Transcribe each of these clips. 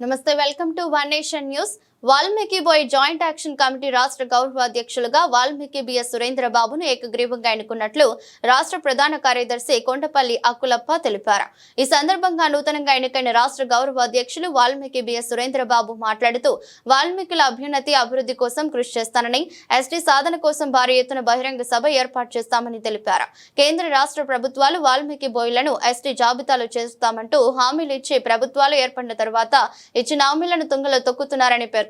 నమస్తే welcome to One Nation News Valmiki Boya joint action committee రాష్ట్ర గౌరవ అధ్యక్షులుగా వాల్మీకి బిఎస్ సురేంద్రబాబును ఏకగ్రీవంగా ఎన్నుకున్నట్లు రాష్ట్ర ప్రధాన కార్యదర్శి కొండపల్లి అక్కులప్ప తెలిపారు. ఈ సందర్భంగా నూతనంగా ఎన్నికైన రాష్ట్ర గౌరవ అధ్యక్షులు వాల్మీకి బిఎస్ సురేంద్రబాబు మాట్లాడుతూ వాల్మీకుల అభ్యున్నతి అభివృద్ధి కోసం కృషి చేస్తానని ఎస్టీ సాధన కోసం భారీ ఎత్తున బహిరంగ సభ ఏర్పాటు చేస్తామని తెలిపారు. కేంద్ర రాష్ట్ర ప్రభుత్వాలు వాల్మీకి బోయ్లను ఎస్టీ జాబితాలో చేస్తామంటూ హామీలు ఇచ్చి ప్రభుత్వాలు ఏర్పడిన తర్వాత ఇచ్చిన హామీలను తుంగలో తొక్కుతున్నారని పేర్కొన్నారు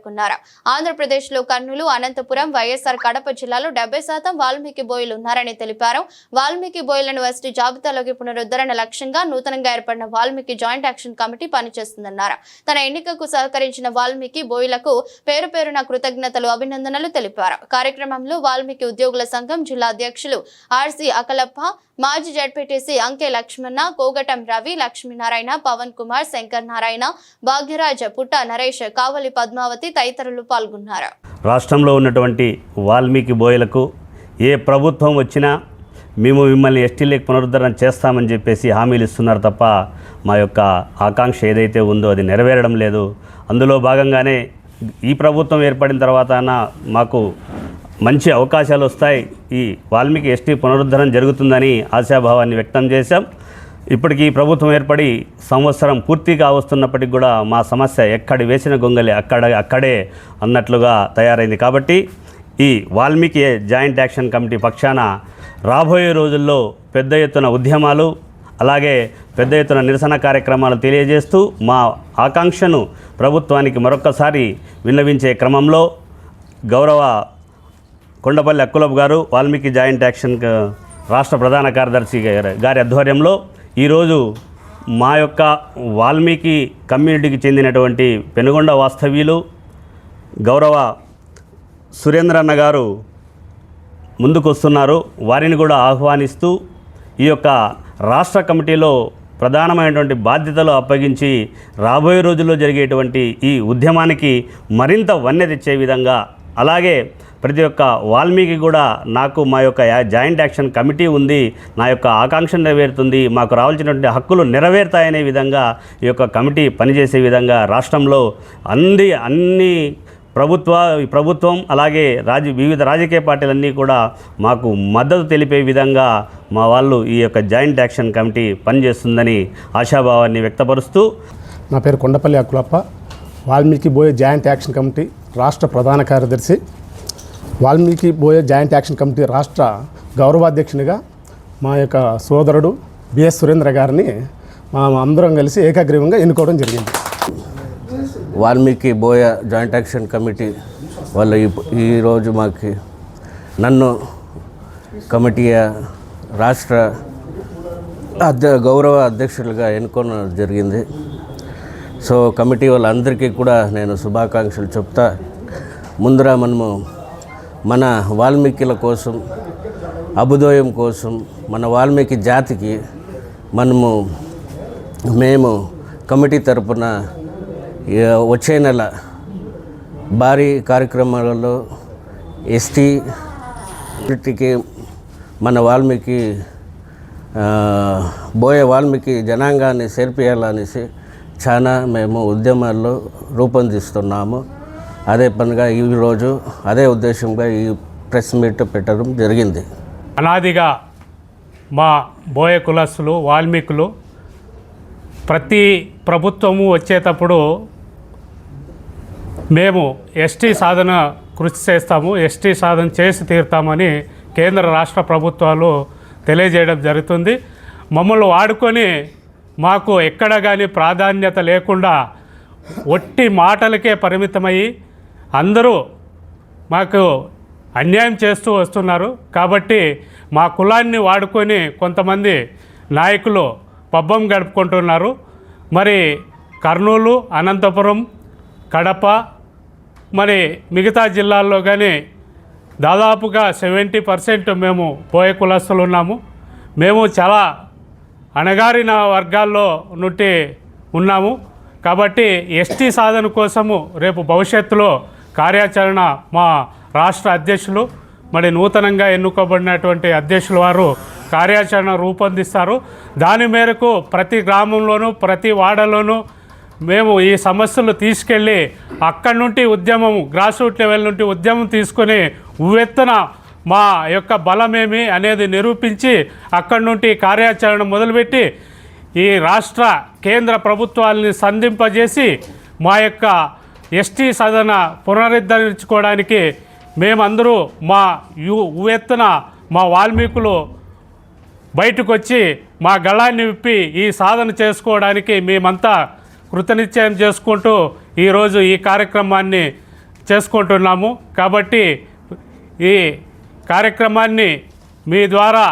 ఆంధ్రప్రదేశ్లో కర్నూలు అనంతపురం వైఎస్ఆర్ కడప జిల్లాలో డెబ్బై శాతం వాల్మీకి బోయిలు ఉన్నారని తెలిపారు. వాల్మీకి బోయిలను ఎస్టీ జాబితాలోకి పునరుద్ధరణ లక్ష్యంగా నూతనంగా ఏర్పడిన వాల్మీకి జాయింట్ యాక్షన్ కమిటీ పనిచేస్తుందన్నారు. తన ఎన్నికకు సహకరించిన వాల్మీకి బోయిలకు పేరు పేరున కృతజ్ఞతలు అభినందనలు తెలిపారు. కార్యక్రమంలో వాల్మీకి ఉద్యోగుల సంఘం జిల్లా అధ్యక్షులు ఆర్సి అకలప్ప మాజీ జడ్పీటీసీ అంకె లక్ష్మణ కోగటం రవి లక్ష్మీనారాయణ పవన్ కుమార్ శంకర్ నారాయణ భాగ్యరాజ్ పుట్ట నరేష్ కావలి పద్మావతి తదితరులు పాల్గొన్నారు. రాష్ట్రంలో ఉన్నటువంటి వాల్మీకి బోయలకు ఏ ప్రభుత్వం వచ్చినా మేము మిమ్మల్ని ఎస్టీలకు పునరుద్ధరణ చేస్తామని చెప్పేసి హామీలు ఇస్తున్నారు తప్ప మా యొక్క ఆకాంక్ష ఏదైతే ఉందో అది నెరవేరడం లేదు. అందులో భాగంగానే ఈ ప్రభుత్వం ఏర్పడిన తర్వాత మాకు మంచి అవకాశాలు వస్తాయి. ఈ వాల్మీకి ఎస్టీ పునరుద్ధరణ జరుగుతుందని ఆశాభావాన్ని వ్యక్తం చేశాం. ఇప్పటికీ ప్రభుత్వం ఏర్పడి సంవత్సరం పూర్తిగా వస్తున్నప్పటికి కూడా మా సమస్య ఎక్కడి వేసిన గొంగలి అక్కడ అక్కడే అన్నట్లుగా తయారైంది. కాబట్టి ఈ వాల్మీకి జాయింట్ యాక్షన్ కమిటీ పక్షాన రాబోయే రోజుల్లో పెద్ద ఎత్తున ఉద్యమాలు అలాగే పెద్ద ఎత్తున నిరసన కార్యక్రమాలు తెలియజేస్తూ మా ఆకాంక్షను ప్రభుత్వానికి మరొక్కసారి విన్నవించే క్రమంలో గౌరవ కొండపల్లి అక్కులబ్ గారు వాల్మీకి జాయింట్ యాక్షన్ రాష్ట్ర ప్రధాన కార్యదర్శి గారి గారి ఆధ్వర్యంలో ఈరోజు మా యొక్క వాల్మీకి కమ్యూనిటీకి చెందినటువంటి పెనుగొండ వాస్తవ్యులు గౌరవ సురేంద్రన్న గారు ముందుకొస్తున్నారు. వారిని కూడా ఆహ్వానిస్తూ ఈ యొక్క రాష్ట్ర కమిటీలో ప్రధానమైనటువంటి బాధ్యతలు అప్పగించి రాబోయే రోజుల్లో జరిగేటువంటి ఈ ఉద్యమానికి మరింత వన్నె తెచ్చే విధంగా అలాగే ప్రతి ఒక్క వాల్మీకి కూడా నాకు మా యొక్క జాయింట్ యాక్షన్ కమిటీ ఉంది నా యొక్క ఆకాంక్ష నెరవేరుతుంది మాకు రావాల్సినటువంటి హక్కులు నెరవేరుతాయనే విధంగా ఈ యొక్క కమిటీ పనిచేసే విధంగా రాష్ట్రంలో అన్ని అన్ని ప్రభుత్వ ఈ ప్రభుత్వం అలాగే రాజ వివిధ రాజకీయ పార్టీలన్నీ కూడా మాకు మద్దతు తెలిపే విధంగా మా వాళ్ళు ఈ యొక్క జాయింట్ యాక్షన్ కమిటీ పనిచేస్తుందని ఆశాభావాన్ని వ్యక్తపరుస్తూ. నా పేరు Kondapalli Akkulappa Valmiki Boya joint action committee రాష్ట్ర ప్రధాన కార్యదర్శి. Valmiki Boya joint action committee రాష్ట్ర గౌరవాధ్యక్షునిగా మా యొక్క సోదరుడు బిఎస్ సురేంద్ర గారిని మా అందరం కలిసి ఏకాగ్రీవంగా ఎన్నుకోవడం జరిగింది. Valmiki Boya joint action committee వాళ్ళు ఈ- ఈరోజు మాకు నన్ను కమిటీ రాష్ట్ర అధ్య గౌరవ అధ్యక్షులుగా ఎన్నుకోవడం జరిగింది. సో కమిటీ వాళ్ళందరికీ కూడా నేను శుభాకాంక్షలు చెప్తా. ముందర మనము మన వాల్మీకిల కోసం అభుదోయం కోసం మన వాల్మీకి జాతికి మనము మేము కమిటీ తరపున వచ్చే నెల భారీ కార్యక్రమాలలో ఎస్టీ కమ్యూనిటీకి మన వాల్మీకి బోయే బోయ వాల్మీకి జనాంగాన్ని చేర్పియాలనేసి చాలా మేము ఉద్యమాల్లో రూపొందిస్తున్నాము. అదే పనిగా ఈరోజు అదే ఉద్దేశంగా ఈ ప్రెస్ మీట్ పెట్టడం జరిగింది. అనాదిగా మా బోయ కులస్తులు వాల్మీకులు ప్రతి ప్రభుత్వము వచ్చేటప్పుడు మేము ఎస్టీ సాధన కృషి చేస్తాము ఎస్టీ సాధన చేసి తీరుతామని కేంద్ర రాష్ట్ర ప్రభుత్వాలు తెలియజేయడం జరుగుతుంది. మమ్మల్ని వాడుకొని మాకు ఎక్కడ కానీ ప్రాధాన్యత లేకుండా ఒట్టి మాటలకే పరిమితమయ్యి అందరూ మాకు అన్యాయం చేస్తూ వస్తున్నారు. కాబట్టి మా కులాన్ని వాడుకొని కొంతమంది నాయకులు పబ్బం గడుపుకుంటున్నారు. మరి కర్నూలు అనంతపురం కడప మరి మిగతా జిల్లాల్లో కానీ దాదాపుగా సెవెంటీ పర్సెంట్ మేము పోయే కులస్తులు ఉన్నాము. మేము చాలా అణగారిన వర్గాల్లో నుండి ఉన్నాము. కాబట్టి ఎస్టీ సాధన కోసము రేపు భవిష్యత్తులో కార్యాచరణ మా రాష్ట్ర అధ్యక్షులు మరి నూతనంగా ఎన్నుకోబడినటువంటి అధ్యక్షుల వారు కార్యాచరణ రూపొందిస్తారు. దాని మేరకు ప్రతి గ్రామంలోనూ ప్రతి వాడలోనూ మేము ఈ సమస్యలు తీసుకెళ్ళి అక్కడి నుండి ఉద్యమం గ్రాస్ రూట్ లెవెల్ నుండి ఉద్యమం తీసుకొని ఉవ్వెత్తున మా యొక్క బలమేమి అనేది నిరూపించి అక్కడి నుండి కార్యాచరణ మొదలుపెట్టి ఈ రాష్ట్ర కేంద్ర ప్రభుత్వాలని సంధింపజేసి మా యొక్క ఎస్టీ సదన పునరుద్ధరించుకోవడానికి మేమందరూ మా యు ఎత్తున మా వాల్మీకులు బయటకు వచ్చి మా గళాన్ని విప్పి ఈ సాధన చేసుకోవడానికి మేమంతా కృతనిశ్చయం చేసుకుంటూ ఈరోజు ఈ కార్యక్రమాన్ని చేసుకుంటున్నాము. కాబట్టి ఈ కార్యక్రమాన్ని మీ ద్వారా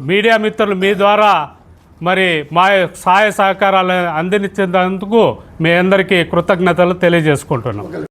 మీడియా మిత్రులు మీ ద్వారా మరి మా సహాయ సహకారాలు అందించినందుకు మీ అందరికీ కృతజ్ఞతలు తెలియజేసుకుంటున్నాం.